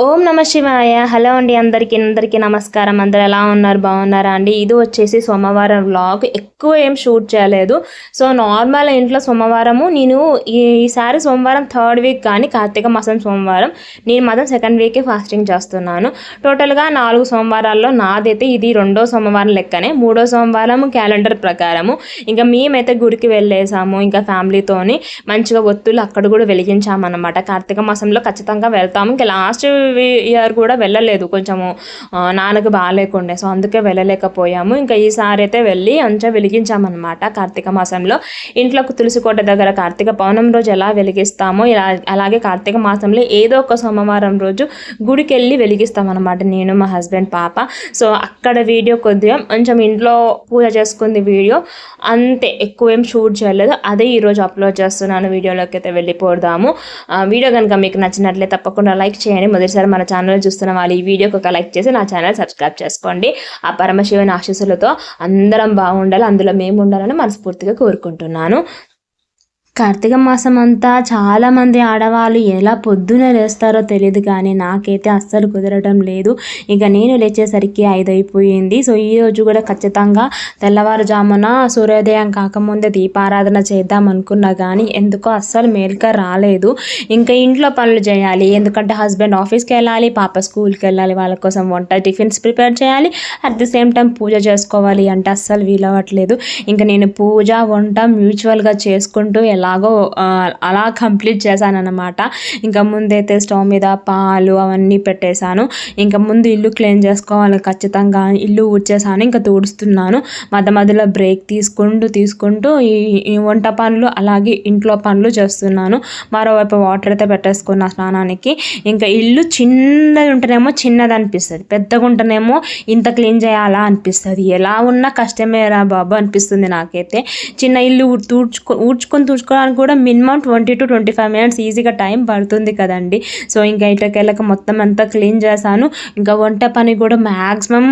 ఓం నమ శివాయ. హలో అండి అందరికీ అందరికీ నమస్కారం. అందరు ఎలా ఉన్నారు? బాగున్నారా అండి? ఇది వచ్చేసి సోమవారం వ్లాగ్ ఎక్కువ ఏం షూట్ చేయలేదు. సో నార్మల్ ఇంట్లో సోమవారము నేను ఈ- ఈసారి సోమవారం థర్డ్ వీక్ కానీ కార్తీక మాసం సోమవారం నేను మాత్రం సెకండ్ వీకే ఫాస్టింగ్ చేస్తున్నాను. టోటల్గా నాలుగు సోమవారాల్లో నాదైతే ఇది రెండో సోమవారం లెక్కనే. మూడో సోమవారం క్యాలెండర్ ప్రకారము. ఇంకా మేమైతే గుడికి వెళ్ళేసాము ఇంకా ఫ్యామిలీతోని మంచిగా ఒత్తులు అక్కడ కూడా వెలిగించామన్నమాట. కార్తీక మాసంలో ఖచ్చితంగా వెళ్తాము. ఇంకా లాస్ట్ ఇయర్ కూడా వెళ్ళలేదు. కొంచెము నాన్నకి బాగాలేకుండే. సో అందుకే వెళ్ళలేకపోయాము. ఇంకా ఈసారి అయితే వెళ్ళి అంచా వెలిగించామన్నమాట కార్తీక మాసంలో. ఇంట్లో తులసి కోట దగ్గర కార్తీక పౌర్ణమి రోజు ఎలా వెలిగిస్తామో ఇలా అలాగే కార్తీక మాసంలో ఏదో ఒక సోమవారం రోజు గుడికి వెళ్ళి వెలిగిస్తామన్నమాట నేను మా హస్బెండ్ పాప. సో అక్కడ వీడియో కొద్దిగా కొంచెం ఇంట్లో పూజ చేసుకుంది వీడియో అంతే. ఎక్కువ ఏం షూట్ చేయలేదు. అదే ఈరోజు అప్లోడ్ చేస్తున్నాను. వీడియోలోకి అయితే వెళ్ళిపోదాము. వీడియో కనుక మీకు నచ్చినట్లే తప్పకుండా లైక్ చేయండి. మొదటిసారి మన ఛానల్ చూస్తున్న వాళ్ళు ఈ వీడియోకి ఒక లైక్ చేసి నా ఛానల్ సబ్స్క్రైబ్ చేసుకోండి. ఆ పరమశివుని ఆశీస్సులతో అందరం బాగుండాలి అందులో మేము ఉండాలని మనస్ఫూర్తిగా కోరుకుంటున్నాను. కార్తీక మాసం అంతా చాలామంది ఆడవాళ్ళు ఎలా పొద్దున లేస్తారో తెలియదు కానీ నాకైతే అస్సలు కుదరడం లేదు. ఇక నేను లేచేసరికి ఐదు అయిపోయింది సో ఈ రోజు కూడా ఖచ్చితంగా తెల్లవారుజామున సూర్యోదయం కాకముందే దీపారాధన చేద్దాం అనుకున్నా కానీ ఎందుకో అస్సలు మేల్క రాలేదు. ఇంకా ఇంట్లో పనులు చేయాలి. ఎందుకంటే హస్బెండ్ ఆఫీస్కి వెళ్ళాలి పాప స్కూల్కి వెళ్ళాలి వాళ్ళ కోసం వంట టిఫిన్స్ ప్రిపేర్ చేయాలి. అట్ ది సేమ్ టైం పూజ చేసుకోవాలి అంటే అస్సలు వీలవ్వట్లేదు ఇంకా నేను పూజ వంట మ్యూచువల్గా చేసుకుంటూ ఎలా అలాగో అలా కంప్లీట్ చేశానన్నమాట. ఇంకా ముందైతే స్టవ్ మీద పాలు అవన్నీ పెట్టేశాను. ఇంకా ముందు ఇల్లు క్లీన్ చేసుకోవాలి ఖచ్చితంగా. ఇల్లు ఊడ్చేసాను ఇంకా తుడుస్తున్నాను. మధ్య మధ్యలో బ్రేక్ తీసుకుంటూ తీసుకుంటూ ఈ వంట పనులు అలాగే ఇంట్లో పనులు చేస్తున్నాను. మరోవైపు వాటర్ అయితే పెట్టేసుకున్న స్నానానికి. ఇంకా ఇల్లు చిన్నది ఉంటేనేమో చిన్నది అనిపిస్తుంది. పెద్దగా ఉంటేనేమో ఇంత క్లీన్ చేయాలా అనిపిస్తుంది. ఎలా ఉన్నా కష్టమే రా బాబు అనిపిస్తుంది నాకైతే. చిన్న ఇల్లు ఊ- ఊడ్చుకొని తుడుచుకొని చేసుకోవడానికి కూడా minimum twenty two twenty five minutes ఈజీగా టైం పడుతుంది కదండి. సో ఇంకా ఇటకెళ్ళక మొత్తం అంతా క్లీన్ చేశాను. ఇంకా వంట పని కూడా మ్యాక్సిమం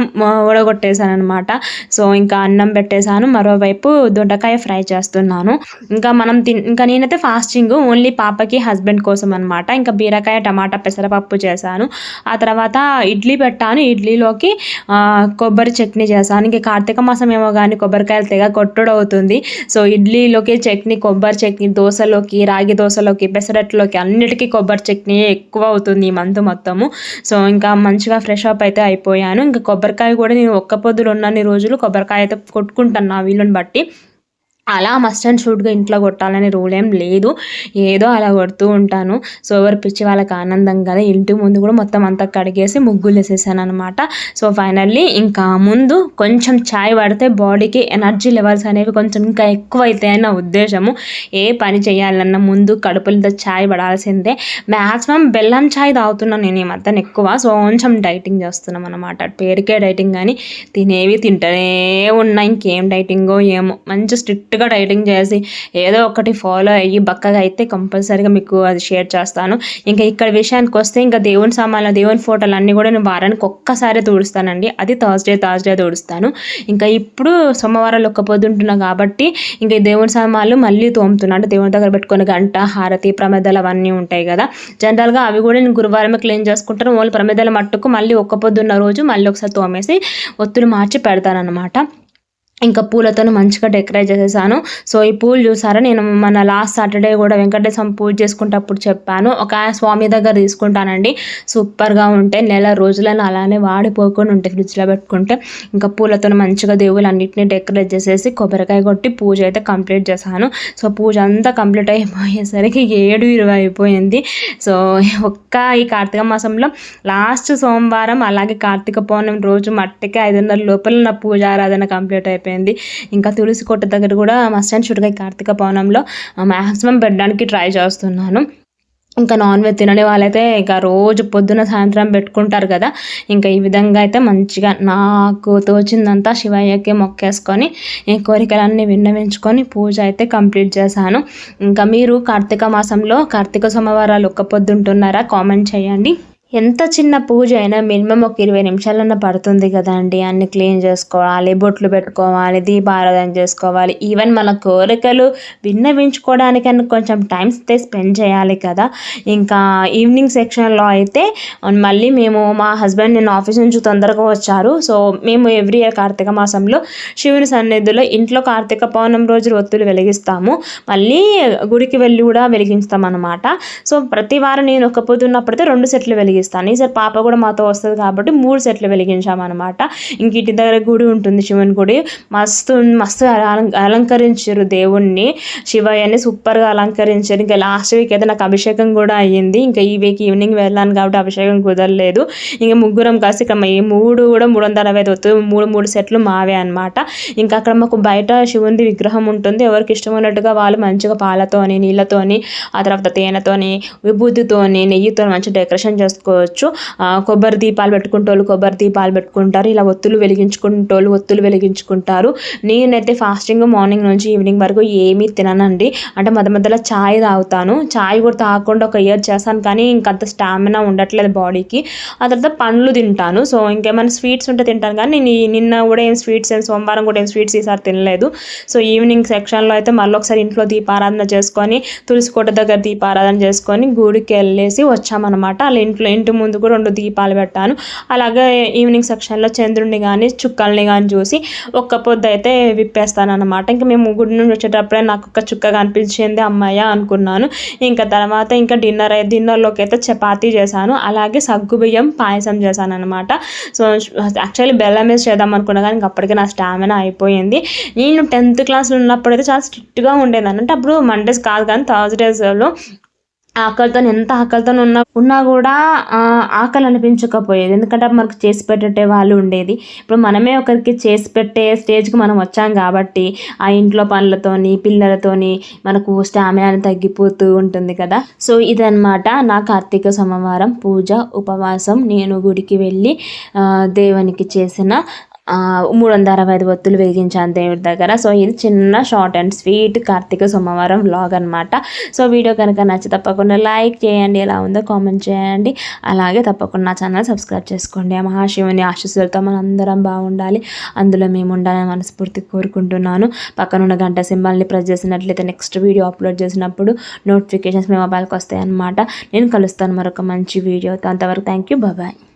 ఊడగొట్టేశాను అనమాట సో ఇంకా అన్నం పెట్టేశాను. మరోవైపు దొండకాయ ఫ్రై చేస్తున్నాను. ఇంకా మనం తిన్ ఇంకా నేనైతే ఫాస్టింగ్ ఓన్లీ పాపకి హస్బెండ్ కోసం అనమాట ఇంకా బీరకాయ టమాటా పెసరపప్పు చేశాను. ఆ తర్వాత ఇడ్లీ పెట్టాను. ఇడ్లీలోకి కొబ్బరి చట్నీ చేశాను. ఇంకా కార్తీక మాసం ఏమో కానీ కొబ్బరికాయలు తెగ కొట్టుడు అవుతుంది సో ఇడ్లీలోకి చట్నీ కొబ్బరి చట్నీ దోశలోకి రాగి దోశలోకి పెసరట్లోకి అన్నిటికీ కొబ్బరి చట్నీ ఎక్కువ అవుతుంది ఈ మంత్ మొత్తము. సో ఇంకా మంచిగా ఫ్రెష్ అప్ అయితే అయిపోయాను. ఇంకా కొబ్బరికాయ కూడా నేను ఒక్క పొద్దులు ఉన్నన్ని రోజులు కొబ్బరికాయ అయితే కొట్టుకుంటాను నా వీళ్ళని బట్టి. అలా మస్ట్ అండ్ షూట్గా ఇంట్లో కొట్టాలనే రూల్ ఏం లేదు. ఏదో అలా కొడుతూ ఉంటాను. సో ఎవరు పిచ్చి వాళ్ళకి ఆనందం కదా ఇంటి ముందు కూడా మొత్తం అంతా కడిగేసి ముగ్గులు వేసేసాను అనమాట సో ఫైనల్లీ ఇంకా ముందు కొంచెం ఛాయ్ పడితే బాడీకి ఎనర్జీ లెవెల్స్ అనేవి కొంచెం ఇంకా ఎక్కువ అవుతాయని ఉద్దేశము. ఏ పని చేయాలన్నా ముందు కడుపులతో ఛాయ్ పడాల్సిందే. మ్యాక్సిమం బెల్లం ఛాయ్ తాగుతున్నాను నేను ఈ మధ్యన ఎక్కువ. సో కొంచెం డైటింగ్ చేస్తున్నాం అనమాట పేరుకే డైటింగ్ కానీ తినేవి తింటూనే ఉన్నా. ఇంకేం డైటింగో ఏమో. మంచి స్ట్రిక్ట్గా డైటింగ్ చేసి ఏదో ఒకటి ఫాలో అయ్యి బక్కగా అయితే కంపల్సరీగా మీకు అది షేర్ చేస్తాను. ఇంకా ఇక్కడ విషయానికి వస్తే ఇంకా దేవుని సామాన్లు దేవుని ఫోటోలు అన్నీ కూడా నేను వారానికి ఒక్కసారి తోడుస్తానండి. అది థర్స్డే థర్స్డే తోడుస్తాను. ఇంకా ఇప్పుడు సోమవారాలు ఒక్క పొద్దుంటున్నా కాబట్టి ఇంకా దేవుని సామాన్లు మళ్ళీ తోముతున్నా. అంటే దేవుని దగ్గర పెట్టుకుని గంట హారతి ప్రమేదాలు అవన్నీ ఉంటాయి కదా. జనరల్గా అవి కూడా నేను గురువారమే క్లీన్ చేసుకుంటాను. ఓన్లీ ప్రమేదాల మట్టుకు మళ్ళీ ఒక్క పొద్దున్న రోజు మళ్ళీ ఒకసారి తోమేసి ఒత్తులు మార్చి పెడతానన్నమాట. ఇంకా పూలతో మంచిగా డెకరేట్ చేసేసాను. సో ఈ పూలు చూసారా? నేను మన లాస్ట్ సాటర్డే కూడా వెంకటేశ్వరం పూజ చేసుకుంటప్పుడు చెప్పాను. ఒక స్వామి దగ్గర తీసుకుంటానండి. సూపర్గా ఉంటే నెల రోజులను అలానే వాడిపోకుండా ఉంటాయి ఫ్రిడ్జ్లో పెట్టుకుంటే ఇంకా పూలతో మంచిగా దేవుళ్ళు అన్నింటినీ డెకరేట్ చేసేసి కొబ్బరికాయ కొట్టి పూజ అయితే కంప్లీట్ చేశాను. సో పూజ అంతా కంప్లీట్ అయిపోయేసరికి ఏడు ఇరవై అయిపోయింది. సో ఒక్క ఈ కార్తీక మాసంలో లాస్ట్ సోమవారం అలాగే కార్తీక పౌర్ణమి రోజు మట్టికి ఐదున్నర లోపల నా పూజ ఆరాధన కంప్లీట్ అయిపోయింది. ఇంకా తులసి కొట్ట దగ్గర కూడా మస్ట్ అండ్ షుడ్గా కార్తీక పౌర్ణంలో మ్యాక్సిమం పెట్టడానికి ట్రై చేస్తున్నాను. ఇంకా నాన్ వెజ్ తినని వాళ్ళైతే ఇక రోజు పొద్దున సాయంత్రం పెట్టుకుంటారు కదా. ఇంకా ఈ విధంగా అయితే మంచిగా నాకు తోచిందంతా శివయ్యకి మొక్కేసుకొని ఈ కోరికలన్నీ విన్నవించుకొని పూజ అయితే కంప్లీట్ చేశాను. ఇంకా మీరు కార్తీక మాసంలో కార్తీక సోమవారాలు ఒక్క పొద్దుంటున్నారా? కామెంట్ చేయండి. ఎంత చిన్న పూజ అయినా మినిమం ఒక ఇరవై నిమిషాలన్నా పడుతుంది కదండి. అన్ని క్లీన్ చేసుకోవాలి బొట్లు పెట్టుకోవాలి దీపారాధన చేసుకోవాలి. ఈవెన్ మన కోరికలు విన్నవించుకోవడానికన్నా కొంచెం టైం స్పెండ్ చేయాలి కదా. ఇంకా ఈవినింగ్ సెక్షన్లో అయితే మళ్ళీ మేము మా హస్బెండ్ నేను ఆఫీస్ నుంచి తొందరగా వచ్చారు. సో మేము ఎవ్రీ ఇయర్ కార్తీక మాసంలో శివుని సన్నిధిలో ఇంట్లో కార్తీక పౌర్ణం రోజు ఒత్తులు వెలిగిస్తాము. మళ్ళీ గుడికి వెళ్ళి కూడా వెలిగిస్తాం అనమాట సో ప్రతి వారం నేను ఒక పొద్దున్నప్పుడైతే రెండు సెట్లు వెలిగిస్తాను. వెలిగిస్తాను ఈసారి పాప కూడా మాతో వస్తుంది కాబట్టి మూడు సెట్లు వెలిగించామన్నమాట. ఇంక ఇంటి దగ్గర గుడి ఉంటుంది శివుని గుడి. మస్తు మస్తు అలంకరించారు దేవుణ్ణి. శివయ్యని సూపర్గా అలంకరించారు. ఇంకా లాస్ట్ వీక్ అయితే నాకు అభిషేకం కూడా అయ్యింది. ఇంకా ఈ వీక్ ఈవినింగ్ వెళ్ళాను కాబట్టి అభిషేకం కుదరలేదు. ఇంకా ముగ్గురం కలిసి ఇక్కడ ఈ మూడు కూడా మూడు వందల అరవై ఐదు మూడు మూడు సెట్లు మావే అనమాట ఇంకా అక్కడ మాకు బయట శివుని విగ్రహం ఉంటుంది. ఎవరికి ఇష్టం ఉన్నట్టుగా వాళ్ళు మంచిగా పాలతోని నీళ్ళతోని ఆ తర్వాత తేనెతోని విభూతితోని నెయ్యితో మంచిగా డెకరేషన్ చేసుకుని చేసుకోవచ్చు కొబ్బరి దీపాలు పెట్టుకుంటోళ్ళు కొబ్బరి దీపాలు పెట్టుకుంటారు. ఇలా ఒత్తులు వెలిగించుకుంటోళ్ళు ఒత్తులు వెలిగించుకుంటారు. నేనైతే ఫాస్టింగ్ మార్నింగ్ నుంచి ఈవినింగ్ వరకు ఏమీ తిననండి. అంటే మధ్య మధ్యలో ఛాయ్ తాగుతాను. ఛాయ్ కూడా తాగకుండా ఒక ఇయర్ చేస్తాను కానీ ఇంకంత స్టామినా ఉండట్లేదు బాడీకి. ఆ తర్వాత పండ్లు తింటాను. సో ఇంకేమైనా స్వీట్స్ ఉంటే తింటాను కానీ నేను నిన్న కూడా ఏం స్వీట్స్ ఏం సోమవారం కూడా ఏం స్వీట్స్ ఈసారి తినలేదు. సో ఈవినింగ్ సెక్షన్లో అయితే మళ్ళీ ఒకసారి ఇంట్లో దీపారాధన చేసుకొని తులసి కోట దగ్గర దీపారాధన చేసుకొని గుడికి వెళ్ళేసి వచ్చామన్నమాట. అలా ఇంట్లో ఇంటి ముందు కూడా రెండు దీపాలు పెట్టాను. అలాగే ఈవినింగ్ సెక్షన్లో చంద్రుడిని కానీ చుక్కల్ని కానీ చూసి ఒక్క పొద్దు అయితే విప్పేస్తాను అనమాట ఇంకా మేము గుడి నుండి వచ్చేటప్పుడే నాకు ఒక చుక్క కనిపించింది అమ్మాయ అనుకున్నాను. ఇంకా తర్వాత ఇంకా డిన్నర్ డిన్నర్లోకి అయితే చపాతీ చేశాను. అలాగే సగ్గు బియ్యం పాయసం చేశాను అనమాట సో యాక్చువల్లీ బెల్లం వేసి చేద్దాం అనుకున్నా కానీ అప్పటికే నా స్టామినా అయిపోయింది. నేను టెన్త్ క్లాస్లో ఉన్నప్పుడు అయితే చాలా స్ట్రిక్ట్గా ఉండేదాన్ని. అంటే అప్పుడు మండేస్ కాదు కానీ థర్స్డేస్లో ఆకలితో ఎంత ఆకలితో ఉన్నా ఉన్నా కూడా ఆకలి అనిపించకపోయేది ఎందుకంటే మనకు చేసి పెట్టే వాళ్ళు ఉండేది. ఇప్పుడు మనమే ఒకరికి చేసి పెట్టే స్టేజ్కి మనం వచ్చాం కాబట్టి ఆ ఇంట్లో పనులతోని పిల్లలతోని మనకు స్టామినాని తగ్గిపోతూ ఉంటుంది కదా. సో ఇదనమాట నా కార్తీక సోమవారం పూజ ఉపవాసం. నేను గుడికి వెళ్ళి దేవునికి చేసిన మూడు వందల అరవై ఐదు ఒత్తులు వేగించాను దేవుడి దగ్గర. సో ఇది చిన్న షార్ట్ అండ్ స్వీట్ కార్తీక సోమవారం వ్లాగ్ అనమాట సో వీడియో కనుక నచ్చి తప్పకుండా లైక్ చేయండి. ఎలా ఉందో కామెంట్ చేయండి. అలాగే తప్పకుండా నా ఛానల్ సబ్స్క్రైబ్ చేసుకోండి. ఆ మహాశివుని ఆశీస్సులతో మనందరం అందరం బాగుండాలి. అందులో మేము ఉండాలని మనస్ఫూర్తి కోరుకుంటున్నాను. పక్కనున్న గంట సింబల్ని ప్రెస్ చేసినట్లయితే నెక్స్ట్ వీడియో అప్లోడ్ చేసినప్పుడు నోటిఫికేషన్స్ మీ మొబైల్కి వస్తాయి అనమాట నేను కలుస్తాను మరొక మంచి వీడియోతో అంతవరకు థ్యాంక్ యూ బాయ్